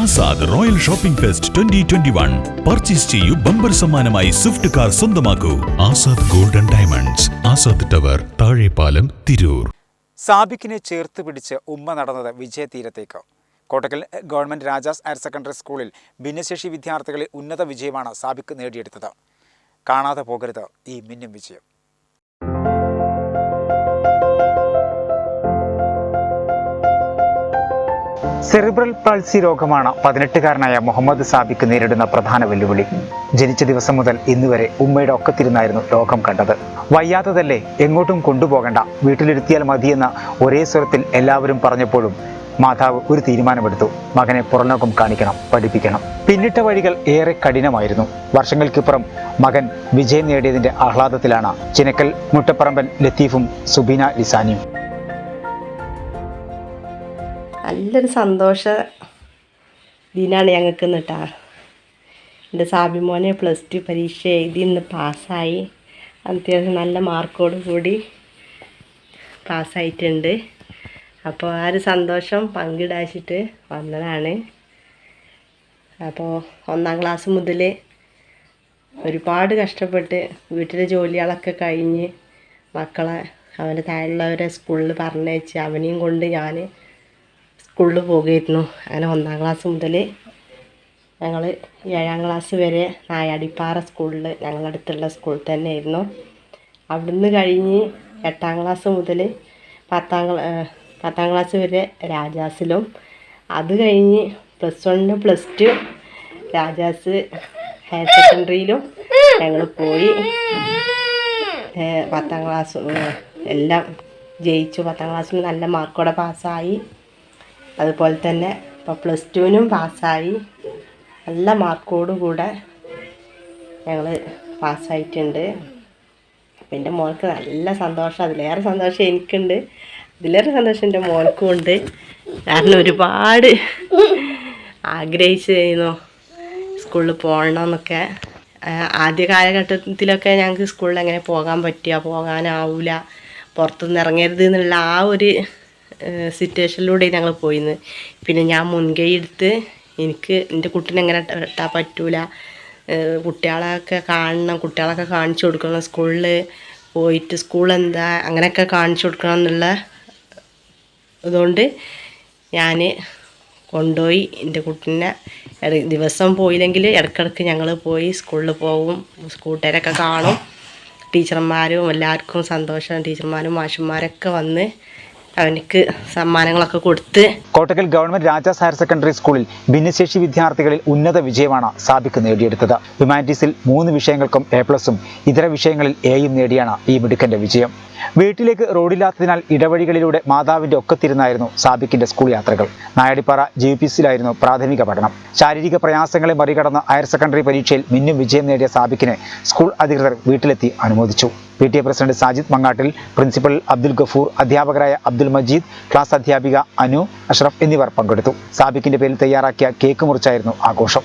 Azad royal shopping fest twenty twenty one. Purchase ചെയ്യൂ bumper സമ്മാനമായി Swift car സ്വന്തമാക്കൂ. Azad golden diamonds Azad tower Thazhepalam Tirur. സാബിക്കിനെ ചേർത്ത് പിടിച്ച് ഉമ്മ നടന്നത് വിജയതീരത്തേക്ക്. Kottakkal government Rajas higher secondary സ്കൂളിൽ ഭിന്നശേഷി വിദ്യാർത്ഥികളിൽ ഉന്നത വിജയമാണ് സാബിക്ക് നേടിയെടുത്തത്. കാണാതെ പോകരുത് ഈ മിന്നും വിജയം. സെറിബ്രൽ പൾസി രോഗമാണ് പതിനെട്ടുകാരനായ മുഹമ്മദ് സാബിക്ക് നേരിടുന്ന പ്രധാന വെല്ലുവിളി. ജനിച്ച ദിവസം മുതൽ ഇന്ന് വരെ ഉമ്മയുടെ ഒക്കത്തിരുന്നായിരുന്നു രോഗം കണ്ടത്. വയ്യാത്തതല്ലേ എങ്ങോട്ടും കൊണ്ടുപോകണ്ട. വീട്ടിലിരുത്തിയാൽ മതിയെന്ന് ഒരേ സ്വരത്തിൽ എല്ലാവരും പറഞ്ഞപ്പോഴും മാതാവ് ഒരു തീരുമാനമെടുത്തു. മകനെ പുറലോകം കാണിക്കണം പഠിപ്പിക്കണം. പിന്നിട്ട വഴികൾ ഏറെ കഠിനമായിരുന്നു. വർഷങ്ങൾക്കിപ്പുറം മകൻ വിജയം നേടിയതിന്റെ ആഹ്ലാദത്തിലാണ്. ചിനക്കൽ മുട്ടപ്പറമ്പൻ ലത്തീഫും സുബീന ലിസാനിയും. നല്ലൊരു സന്തോഷ ദിനാണ് ഞങ്ങൾക്ക് എന്നിട്ടാ എന്റെ സാബിമോനെ പ്ലസ് ടു പരീക്ഷ എഴുതി ഇന്ന് പാസ്സായി. അത്യാവശ്യം നല്ല മാർക്കോട് കൂടി പാസ്സായിട്ടുണ്ട്. അപ്പോൾ ആ ഒരു സന്തോഷം പങ്കിടാച്ചിട്ട് വന്നതാണ്. അപ്പോൾ ഒന്നാം ക്ലാസ് മുതൽ ഒരുപാട് കഷ്ടപ്പെട്ട് വീട്ടിലെ ജോലികളൊക്കെ കഴിഞ്ഞ് മക്കളെ അവന്റെ താഴെയുള്ളവരെ സ്കൂളിൽ പറഞ്ഞയച്ച് അവനെയും കൊണ്ട് ഞാൻ സ്കൂളിൽ പോകുമായിരുന്നു അങ്ങനെ ഒന്നാം ക്ലാസ് മുതൽ ഞങ്ങൾ ഏഴാം ക്ലാസ് വരെ നായാടിപ്പാറ സ്കൂളിൽ ഞങ്ങളുടെ അടുത്തുള്ള സ്കൂളിൽ തന്നെ ആയിരുന്നു അവിടുന്ന് കഴിഞ്ഞ് എട്ടാം ക്ലാസ് മുതൽ പത്താം പത്താം ക്ലാസ് വരെ രാജാസിലും. അത് കഴിഞ്ഞ് പ്ലസ് വണ്ണിന് പ്ലസ് ടു രാജാസ് ഹയർ സെക്കൻഡറിയിലും ഞങ്ങൾ പോയി. പത്താം ക്ലാസ് എല്ലാം ജയിച്ചു. പത്താം ക്ലാസ്സിൽ നല്ല മാർക്കോടെ പാസ്സായി. അതുപോലെ തന്നെ ഇപ്പോൾ പ്ലസ് ടുവിനും പാസ്സായി നല്ല മാർക്കോടുകൂടെ ഞങ്ങൾ പാസ്സായിട്ടുണ്ട് അപ്പം എന്റെ മോൾക്ക് നല്ല സന്തോഷം അതിലേറെ സന്തോഷം എനിക്കുണ്ട്. അതിലേറെ സന്തോഷം എന്റെ മോൾക്കും ഉണ്ട്. കാരണം ഒരുപാട് ആഗ്രഹിച്ചിരുന്നു സ്കൂളിൽ പോകണമെന്നൊക്കെ. എന്നൊക്കെ ആദ്യ കാലഘട്ടത്തിലൊക്കെ ഞങ്ങൾക്ക് സ്കൂളിൽ എങ്ങനെ പോകാൻ പറ്റുക പോകാനാവില്ല പുറത്തുനിന്ന് ഇറങ്ങരുത് എന്നുള്ള ആ ഒരു സിറ്റുവേഷനിലൂടെ ഞങ്ങൾ പോയിന്ന്. പിന്നെ ഞാൻ മുൻകൈ എടുത്ത് എനിക്ക് എന്റെ കുട്ടീനെ എങ്ങനെ ഇട്ടാൽ പറ്റൂല. കുട്ടികളൊക്കെ കാണണം കുട്ടികളൊക്കെ കാണിച്ചു കൊടുക്കണം സ്കൂളിൽ പോയിട്ട് സ്കൂൾ എന്താ അങ്ങനെയൊക്കെ കാണിച്ചു കൊടുക്കണം എന്നുള്ള അതുകൊണ്ട് ഞാൻ കൊണ്ടുപോയി എന്റെ കുട്ടീനെ ദിവസം പോയില്ലെങ്കിൽ ഇടയ്ക്കിടയ്ക്ക് ഞങ്ങൾ പോയി സ്കൂളിൽ പോകും കൂട്ടുകാരൊക്കെ കാണും. ടീച്ചർമാരും എല്ലാവർക്കും സന്തോഷം. ടീച്ചർമാരും മാഷന്മാരൊക്കെ വന്ന് അവനക്ക് സമ്മാനങ്ങളൊക്കെ കൊടുത്ത് Kottakkal government Rajas higher secondary സ്കൂളിൽ ഭിന്നശേഷി വിദ്യാർത്ഥികളിൽ ഉന്നത വിജയമാണ് സാബിക്ക് നേടിയെടുത്തത്. ഹ്യൂമാനിറ്റീസിൽ മൂന്ന് വിഷയങ്ങൾക്കും എ പ്ലസും ഇതര വിഷയങ്ങളിൽ എയും നേടിയാണ് ഈ മിടുക്കന്റെ വിജയം. വീട്ടിലേക്ക് റോഡില്ലാത്തതിനാൽ ഇടവഴികളിലൂടെ മാതാവിന്റെ ഒക്കത്തിരുന്നായിരുന്നു സാബിക്കിന്റെ സ്കൂൾ യാത്രകൾ. നായടിപ്പാറ ജി പി സിയിലായിരുന്നു പ്രാഥമിക പഠനം. ശാരീരിക പ്രയാസങ്ങളെ മറികടന്ന് ഹയർ സെക്കൻഡറി പരീക്ഷയിൽ മിന്നും വിജയം നേടിയ സാബിക്കിനെ സ്കൂൾ അധികൃതർ വീട്ടിലെത്തി അനുമോദിച്ചു. P T A president Sajid Mangattil principal Abdul Gafoor അധ്യാപകരായ അബ്ദുൽ മജീദ് ക്ലാസ് അധ്യാപിക അനു അഷ്റഫ് എന്നിവർ പങ്കെടുത്തു. സാബിക്കിന്റെ പേരിൽ തയ്യാറാക്കിയ കേക്ക് മുറിച്ചായിരുന്നു ആഘോഷം.